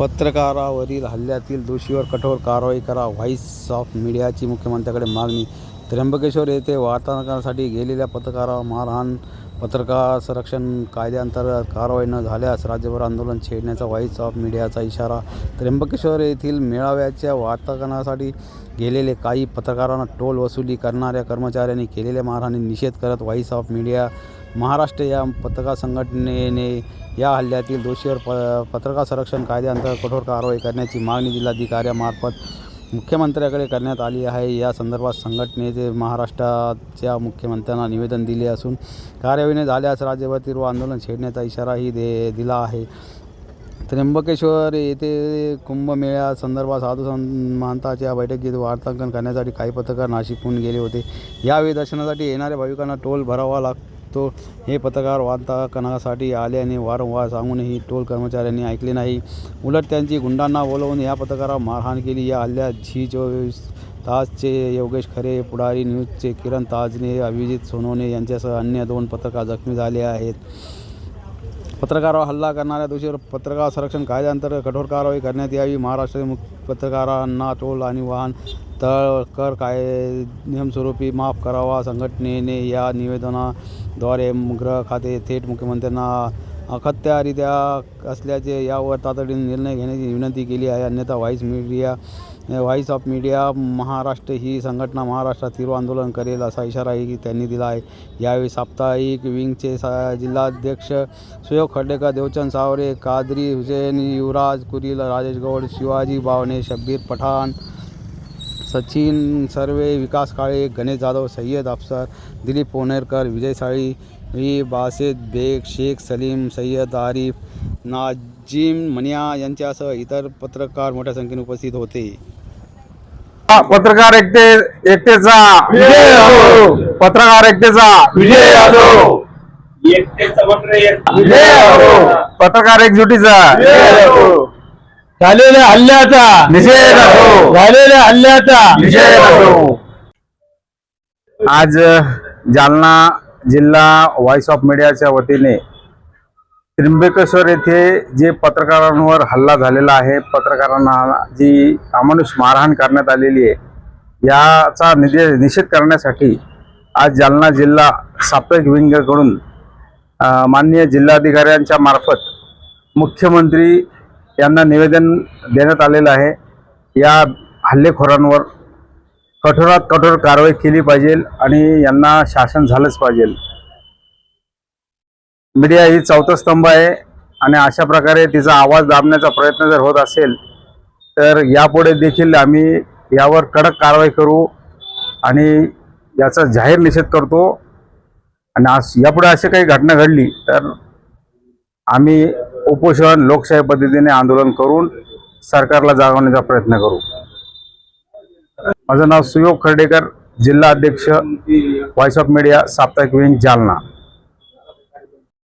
पत्रकारावरील हल्ल्यातील दोषीवर कठोर कारवाई करा व्हाईस ऑफ मीडियाची मुख्यमंत्र्याकडे मागणी. त्र्यंबकेश्वर येथे वार्ताहरांसाठी गेलेल्या पत्रकारावर मारहाण पत्रकार संरक्षण कायद्याअंतर्गत कारवाई न झाल्यास राज्यभर आंदोलन छेडण्याचा व्हाईस ऑफ मीडियाचा इशारा. त्र्यंबकेश्वर येथील मेळाव्याच्या वार्तांकनासाठी गेलेले काही पत्रकारांना टोल वसुली करणाऱ्या कर्मचाऱ्यांनी केलेल्या मारहाणी निषेध करत व्हाईस ऑफ मीडिया महाराष्ट्र या पत्रकार संघटनेने या हल्ल्यातील दोषीवर प पत्रकार संरक्षण कायद्याअंतर्गत कठोर कारवाई करण्याची मागणी जिल्हाधिकाऱ्यामार्फत मुख्यमंत्र्याकडे करण्यात आली आहे. या संदर्भात संघटनेचे महाराष्ट्राच्या मुख्यमंत्र्यांना निवेदन दिले असून कार्यवाही झाल्यास राज्यभर तीव्र आंदोलन छेडण्याचा इशाराही दे दिला आहे. त्र्यंबकेश्वर येथे कुंभमेळ्या संदर्भात साधू महंताच्या बैठकीत वार्तांकन करण्यासाठी काही पत्रकार नाशिकहून गेले होते. यावेळी दर्शनासाठी येणाऱ्या भाविकांना टोल भरावा शकतो हे पत्रकार वार्तांकनासाठी आल्याने वारंवार सांगूनही टोल कर्मचाऱ्यांनी ऐकले नाही. उलट त्यांची गुंडांना बोलवून या पत्रकारावर मारहाण केली. या हल्ल्यात झी चोवीस ताजचे योगेश खरे पुढारी न्यूजचे किरण ताजने अभिजित सोनवणे यांच्यासह अन्य दोन पत्रकार जखमी झाले आहेत. पत्रकारावर हल्ला करणाऱ्या दोषीवर पत्रकार संरक्षण कायद्याअंतर्गत कठोर कारवाई करण्यात यावी. महाराष्ट्रातील पत्रकारांना टोल आणि वाहन तळ कर नियमस्वरूपी माफ करावा संघटनेने या निवेदनाद्वारे गृह खाते थेट मुख्यमंत्र्यांना अखत्यारित्या असल्याचे यावर तातडीने निर्णय घेण्याची विनंती केली आहे. अन्यथा voice media voice of media Maharashtra ही संघटना महाराष्ट्रात तीव्र आंदोलन करेल असा इशाराही त्यांनी दिला आहे. यावेळी साप्ताहिक विंगचे सा जिल्हाध्यक्ष सुयोग खडेकर देवचंद सावरे कादरी हुसेन युवराज कुरील राजेश गौड शिवाजी बावणे शब्बीर पठाण सचिन सर्वे विकास काळे गणेश जाधव सय्यद अफसर दिलीप पोनेरकर विजय साळी ही बासेद बेग शेख सलीम सय्यद आरिफ नाजिम मनिया यांच्यासह इतर पत्रकार मोठ्या संख्येने उपस्थित होते. पत्रकार एकटे एकटेचा. पत्रकार एकटेचा विजय पत्रकार एकजुटीचा. झालेल्या हल्ल्याचा. निषेध असो. झालेल्या हल्ल्याचा. निषेध असो. आज जालना जिल्हा व्हॉइस ऑफ मीडियाच्या वतीने त्र्यंबकेश्वर येथे जे पत्रकारांवर हल्ला झालेला आहे पत्रकारांना जी अमानुष मारहाण करण्यात आलेली आहे याचा निदे निषेध करण्यासाठी आज जालना जिल्हा साप्ताहिक विंगकडून माननीय जिल्हाधिकाऱ्यांच्या मार्फत मुख्यमंत्री यांना निवेदन देण्यात आलेलं आहे. या हल्लेखोरांवर कठोरात कठोर कारवाई केली पाहिजे आणि यांना शासन झालंच पाहिजे. मीडिया ही चौथा स्तंभ आहे आणि अशा प्रकारे तिचा आवाज दाबण्याचा प्रयत्न जर होत असेल तर यापुढे देखील आम्ही यावर कडक कारवाई करू आणि याचा जाहीर निषेध करतो. आणि आज यापुढे अशी काही घटना घडली तर आम्ही उपोषण लोकशाही पद्धतीने आंदोलन करून सरकारला जागवण्याचा प्रयत्न करू. माझं नाव सुयोग खर्डेकर जिल्हा अध्यक्ष व्हॉइस ऑफ मीडिया साप्ताहिक विंग जालना.